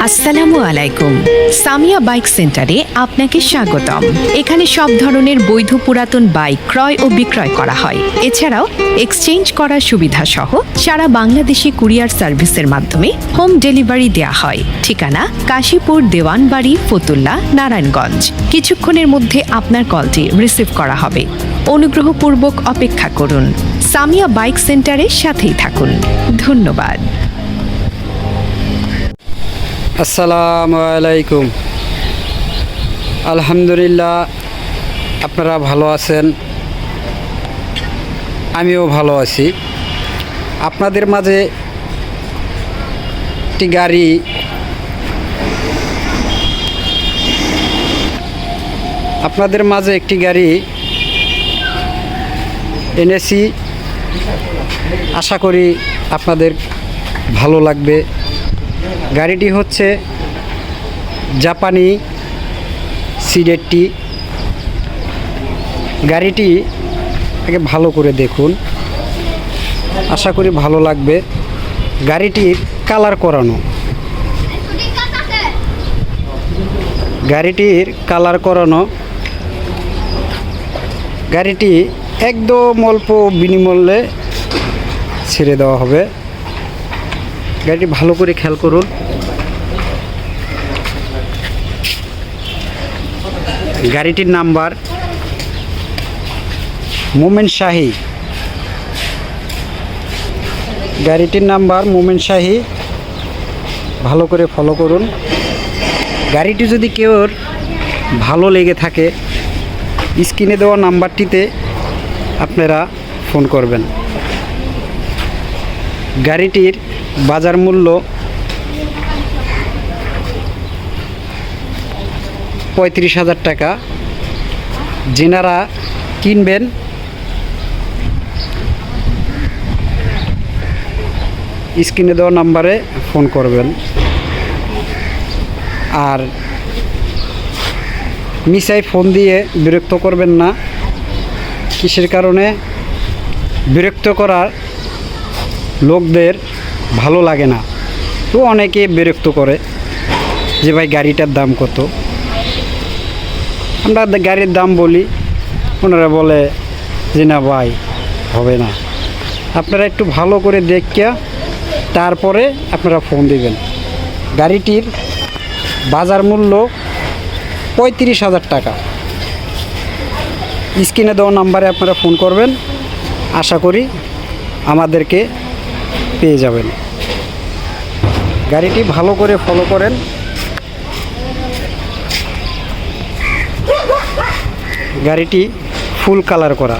আসসালামু আলাইকুম। সামিয়া বাইক সেন্টারে আপনাকে স্বাগতম। এখানে সব ধরনের বৈধ পুরাতন বাইক ক্রয় ও বিক্রয় করা হয়। এছাড়াও এক্সচেঞ্জ করার সুবিধা সহ সারা বাংলাদেশে কুরিয়ার সার্ভিসের মাধ্যমে হোম ডেলিভারি দেওয়া হয়। ঠিকানা কাশীপুর দেওয়ানবাড়ি, ফতুল্লা, নারায়ণগঞ্জ। কিছুক্ষণের মধ্যে আপনার কলটি রিসিভ করা হবে। অনুগ্রহপূর্বক অপেক্ষা করুন। সামিয়া বাইক সেন্টারের সাথেই থাকুন। ধন্যবাদ। আসসালামু আলাইকুম। আলহামদুলিল্লাহ, আপনারা ভালো আছেন? আমিও ভালো আছি। আপনাদের মাঝে একটি গাড়ি আপনাদের মাঝে একটি গাড়ি এনেছি। আশা করি আপনাদের ভালো লাগবে। গাড়িটি হচ্ছে জাপানি সিডেটটি। গাড়িটি আগে ভালো করে দেখুন। আশা করি ভালো লাগবে। গাড়িটির কালার করানো। গাড়িটির কালার করানো। গাড়িটি একদম অল্প বিনিমূল্যে ছেড়ে দেওয়া হবে। গাড়িটি ভালো করে খেয়াল করুন। গাড়িটির নাম্বার মোমেন শাহি। গাড়িটির নাম্বার মোমেন শাহি। ভালো করে ফলো করুন। গাড়িটি যদি কেউর ভালো লেগে থাকে, স্ক্রিনে দেওয়া নাম্বারটিতে আপনারা ফোন করবেন। গাড়িটির বাজার মূল্য পঁয়ত্রিশ হাজার টাকা। যেনারা কিনবেন, স্ক্রিনে দেওয়া নাম্বারে ফোন করবেন। আর মিসাই ফোন দিয়ে বিরক্ত করবেন না। কিসের কারণে? বিরক্ত করার লোকদের ভালো লাগে না। তো অনেকে বিরক্ত করে যে, ভাই, গাড়িটার দাম কত? আমরা গাড়ির দাম বলি, ওনারা বলে যে, না ভাই, হবে না। আপনারা একটু ভালো করে দেখিয়া তারপরে আপনারা ফোন দিবেন। গাড়িটির বাজার মূল্য পঁয়ত্রিশ হাজার টাকা। স্ক্রিনে দেওয়া নাম্বারে আপনারা ফোন করবেন। আশা করি আমাদেরকে পেয়ে যাবেন। গাড়িটি ভালো করে ফলো করেন। গাড়িটি ফুল কালার করা।